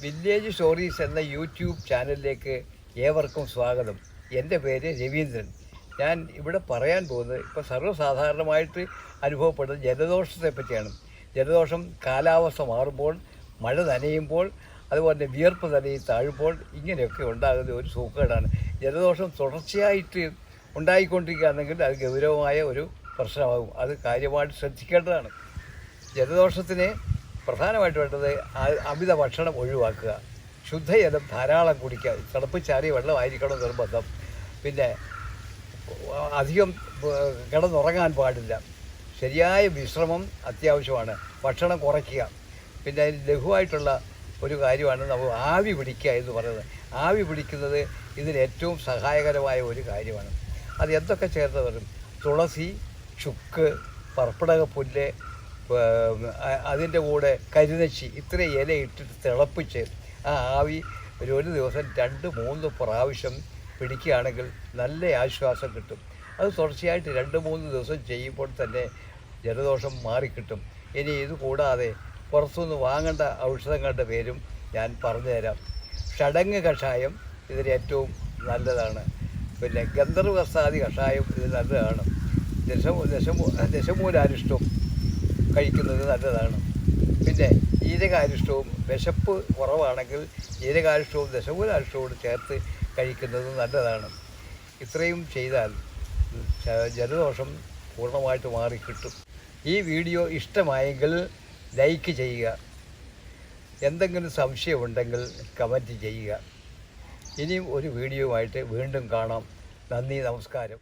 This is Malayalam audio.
വില്ലേജ് സ്റ്റോറീസ് എന്ന യൂട്യൂബ് ചാനലിലേക്ക് ഏവർക്കും സ്വാഗതം. എന്റെ പേര് രവീന്ദ്രൻ. ഞാൻ ഇവിടെ പറയാൻ പോകുന്നത് ഇപ്പോൾ സർവസാധാരണമായിട്ട് അനുഭവപ്പെടുന്ന ജലദോഷത്തെ പറ്റിയാണ്. ജലദോഷം കാലാവസ്ഥ മാറുമ്പോൾ മഴ നനയുമ്പോൾ അതുപോലെ തന്നെ വിയർപ്പ് നനയി താഴുമ്പോൾ ഇങ്ങനെയൊക്കെ ഉണ്ടാകുന്ന ഒരു സൂക്കേടാണ്. ജലദോഷം തുടർച്ചയായിട്ട് ഉണ്ടായിക്കൊണ്ടിരിക്കുകയാണെങ്കിൽ അത് ഗൗരവമായ ഒരു പ്രശ്നമാകും. അത് കാര്യമായിട്ട് ശ്രദ്ധിക്കേണ്ടതാണ്. ജലദോഷത്തിന് പ്രധാനമായിട്ട് വേണ്ടത് അമിത ഭക്ഷണം ഒഴിവാക്കുക. ശുദ്ധജലം ധാരാളം കുടിക്കുക. തിളപ്പിച്ചാറിയ വെള്ളമായിരിക്കണം നിർബന്ധം. പിന്നെ അധികം കിടന്നുറങ്ങാൻ പാടില്ല. ശരിയായ വിശ്രമം അത്യാവശ്യമാണ്. ഭക്ഷണം കുറയ്ക്കുക. പിന്നെ ലഘുവായിട്ടുള്ള ഒരു കാര്യമാണ് നമ്മൾ ആവി പിടിക്കുക എന്ന് പറയുന്നത്. ആവി പിടിക്കുന്നത് ഇതിന് ഏറ്റവും സഹായകരമായ ഒരു കാര്യമാണ്. അത് എന്തൊക്കെ ചേർത്ത് വരും തുളസി ചുക്ക് പർപ്പിടകപ്പുല്ല് അതിന്റെ കൂടെ കരിനശി ഇത്ര ഇല ഇട്ടിട്ട് തിളപ്പിച്ച് ആ ആവി ഒരു ഒരു ദിവസം രണ്ട് മൂന്ന് പ്രാവശ്യം പിടിക്കുകയാണെങ്കിൽ നല്ല ആശ്വാസം കിട്ടും. അത് തുടർച്ചയായിട്ട് രണ്ട് മൂന്ന് ദിവസം ചെയ്യുമ്പോൾ തന്നെ ജലദോഷം മാറിക്കിട്ടും. ഇനി ഇത് കൂടാതെ പുറത്തുനിന്ന് വാങ്ങേണ്ട ഔഷധങ്ങളുടെ പേരും ഞാൻ പറഞ്ഞുതരാം. ഷടങ്ങ് കഷായം ഇതിന് ഏറ്റവും നല്ലതാണ്. പിന്നെ ഗന്ധർവസാദി കഷായം ഇത് നല്ലതാണ്. ദശമൂ ദശമൂ ദശമൂലാരിഷ്ടവും കഴിക്കുന്നത് നല്ലതാണ്. പിന്നെ ജീരകാരിഷ്ടവും വിശപ്പ് കുറവാണെങ്കിൽ ജീരകാരിഷ്ടവും ദശകൂലാരിഷ്ടവും ചേർത്ത് കഴിക്കുന്നത് നല്ലതാണ്. ഇത്രയും ചെയ്താൽ ജലദോഷം പൂർണമായിട്ട് മാറിക്കിട്ടും. ഈ വീഡിയോ ഇഷ്ടമായെങ്കിൽ ലൈക്ക് ചെയ്യുക. എന്തെങ്കിലും സംശയമുണ്ടെങ്കിൽ കമന്റ് ചെയ്യുക. ഇനിയും ഒരു വീഡിയോ ആയിട്ട് വീണ്ടും കാണാം. നന്ദി നമസ്കാരം.